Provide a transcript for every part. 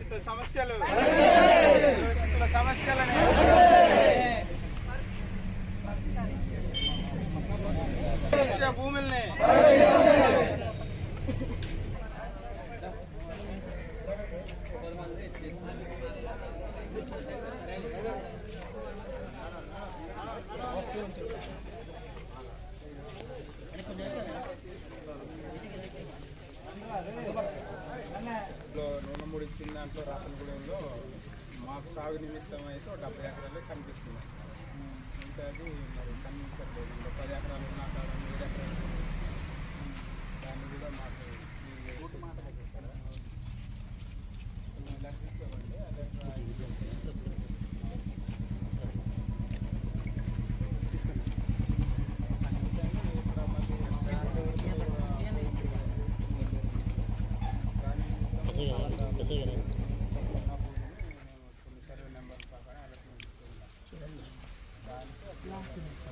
సమస్యలు. సమస్యలని మాకు సాగు నిమిత్తం అయితే ఒక డెబ్బై ఎకరాలు కనిపిస్తుంది ఇంకా అది మరి కనిపించట్లేదు. ఇంకా పది ఎకరాలు ఉన్న కాడ ఏడు ఎకరాలు. దాన్ని కూడా మాకు Thank you.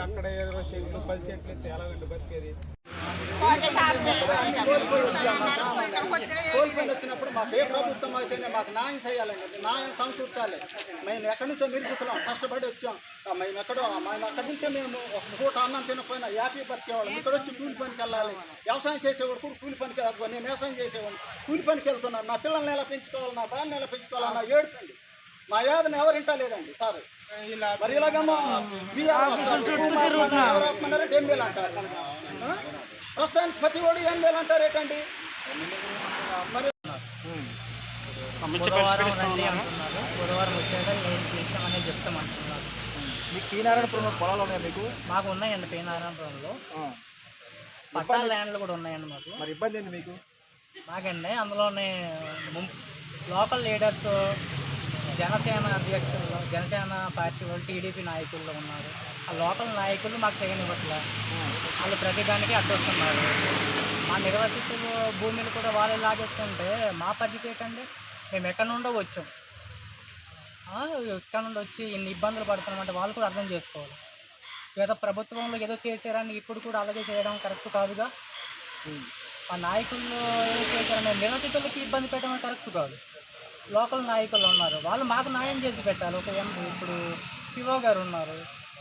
అక్కడ ఇరవై చెట్లు పది చెట్లు ఎత్తే ఎలాగండి బతికేది. కోల్పోయి వచ్చినప్పుడు మాకు ఏ ప్రభుత్వం అయితేనే మాకు న్యాయం చేయాలండి. న్యాయం సమకూర్చాలి మేము ఎక్కడి నుంచో నిరుపుతున్నాం కష్టపడి వచ్చాం. ఆ, మేము ఎక్కడో మేము అక్కడి నుంచే మేము ఒక పూట అన్నం తినకపోయినా యాపీ బతికేవాళ్ళం. ఇక్కడ వచ్చి కూలి పనికి వెళ్ళాలి. వ్యవసాయం చేసేవాడు కూడా కూలి పనికి వెళ్ళకపోయి నేను వ్యవసాయం చేసేవాడిని. కూలి పనికి వెళ్తున్నాను నా పిల్లల్ని ఎలా పెంచుకోవాలి? నా ఎలా పెంచుకోవాలి? నా ఏడుపండి మా వేదన ఎవరు ఇంటా లేదండి సార్. ఇలా మరి ఇలాగమ్మా వీఆర్ ఎవరు ఆత్మన్నారంటే ఏం వేలు అంటారు? ప్రస్తుతానికి ప్రతి వాడు ఏం వేలు అంటారు ఏంటండి? మరి బుధవారం వచ్చాక చేస్తామని చెప్తామంటున్నారు మీకు పొలాలు ఉన్నాయి మీకు? మాకు ఉన్నాయండి పీనారాయణపురంలో. పట్టా ల్యాండ్లు కూడా ఉన్నాయండి మాకు. మరి ఇబ్బంది ఏంది మీకు? మాకండి అందులోనే లోకల్ లీడర్స్ జనసేన అధ్యక్షులు జనసేన పార్టీ వాళ్ళు టీడీపీ నాయకుల్లో ఉన్నారు. ఆ లోకల్ నాయకులు మాకు చేయనివ్వట్లే. వాళ్ళు ప్రతిదానికి అడ్డొస్తున్నారు. మా నిర్వసితులు భూమిని కూడా వాళ్ళే లాగేసుకుంటే మా పరిస్థితి ఏంటండి? మేము ఎక్కడి నుండో వచ్చాం. ఎక్కడి నుండి వచ్చి ఇన్ని ఇబ్బందులు పడుతున్నామంటే వాళ్ళు కూడా అర్థం చేసుకోవాలి. ఏదో ప్రభుత్వంలో ఏదో చేశారని ఇప్పుడు కూడా అలాగే చేయడం కరెక్ట్ కాదుగా? ఆ నాయకులు ఏదో చేశారని నిరసితులకి ఇబ్బంది పెట్టడం కరెక్ట్ కాదు. లోకల్ నాయకులు ఉన్నారు. వాళ్ళు మాకు న్యాయం చేసి పెట్టాలి. ఒక ఎంపీ ఇప్పుడు పిఓ గారు ఉన్నారు.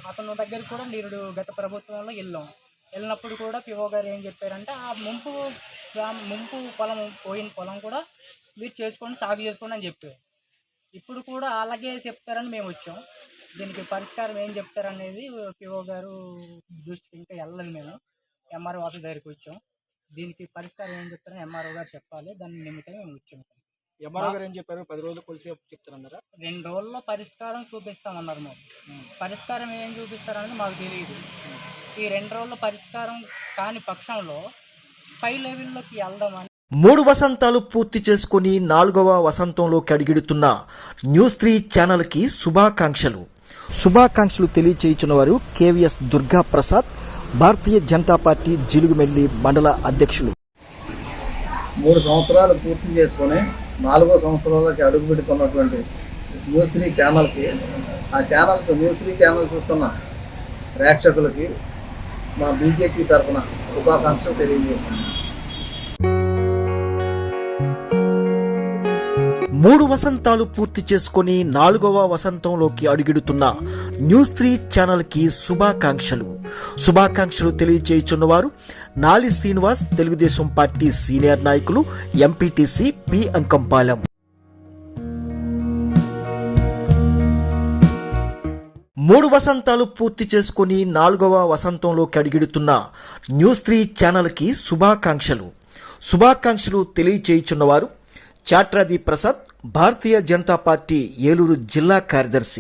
అతను దగ్గరికి కూడా నిరుడు గత ప్రభుత్వంలో వెళ్ళాం. వెళ్ళినప్పుడు కూడా పిఓ గారు ఏం చెప్పారంటే ఆ ముంపు గ్రామ ముంపు పొలం పోయిన పొలం కూడా మీరు చేసుకోండి సాగు చేసుకోండి అని చెప్పారు. ఇప్పుడు కూడా అలాగే చెప్తారని మేము వచ్చాం. దీనికి పరిష్కారం ఏం చెప్తారనేది పిఓ గారు దృష్టికి ఇంకా వెళ్ళలేదు మేము. ఎంఆర్ఓ ఆఫీస్ దగ్గరికి వచ్చాం. దీనికి పరిష్కారం ఏం చెప్తారని ఎంఆర్ఓ గారు చెప్పాలి. దాని నిమిత్తం మేము వచ్చాం. ఎంఆర్ఓ గారు ఏం చెప్పారు? పది రోజులు కొలిసి చెప్తారన్నారా రెండు రోజుల్లో పరిష్కారం చూపిస్తామన్నారు మాకు. పరిష్కారం ఏం చూపిస్తారనేది మాకు తెలియదు ఈ రెండు రోజుల్లో పరిష్కారం కాని పక్షంలో పై లెవెల్లోకి వెళ్దామని మూడు వసంతాలు పూర్తి చేసుకుని నాలుగవ వసంతంలోకి అడిగిడుతున్న న్యూస్ త్రీ ఛానల్కి శుభాకాంక్షలు. శుభాకాంక్షలు తెలియచేయుచున్న వారు కేవీఎస్ దుర్గా ప్రసాద్ భారతీయ జనతా పార్టీ జిలుగుమెల్లి మండల అధ్యక్షులు. మూడు సంవత్సరాలు పూర్తి చేసుకొని నాలుగో సంవత్సరంలోకి అడుగు పెడుతున్నటువంటి న్యూస్ త్రీ ఛానల్కి ఆ ఛానల్కి న్యూస్ త్రీ ఛానల్ చూస్తున్న ప్రేక్షకులకి మా బీజేపీ తరఫున శుభాకాంక్షలు తెలియజేస్తున్నాను. మూడు వసంతాలు పూర్తి చేసుకుని నాలుగవ వసంతంలోకి అడుగిడుతున్న న్యూస్ త్రీ ఛానల్కి శుభాకాంక్షలు. శుభాకాంక్షలు తెలియజేయుచున్నవారు నాలి శ్రీనివాస్ తెలుగుదేశం పార్టీ సీనియర్ నాయకులు ఎంపీటీసీ పి అంకంపాలెం. మూడు వసంతాలు పూర్తి చేసుకుని నాలుగవ వసంతంలోకి అడిగిడుతున్న న్యూస్ త్రీ ఛానల్కి శుభాకాంక్షలు. శుభాకాంక్షలు తెలియచేయుచున్నవారు చాట్రాది ప్రసాద్ భారతీయ జనతా పార్టీ ఏలూరు జిల్లా కార్యదర్శి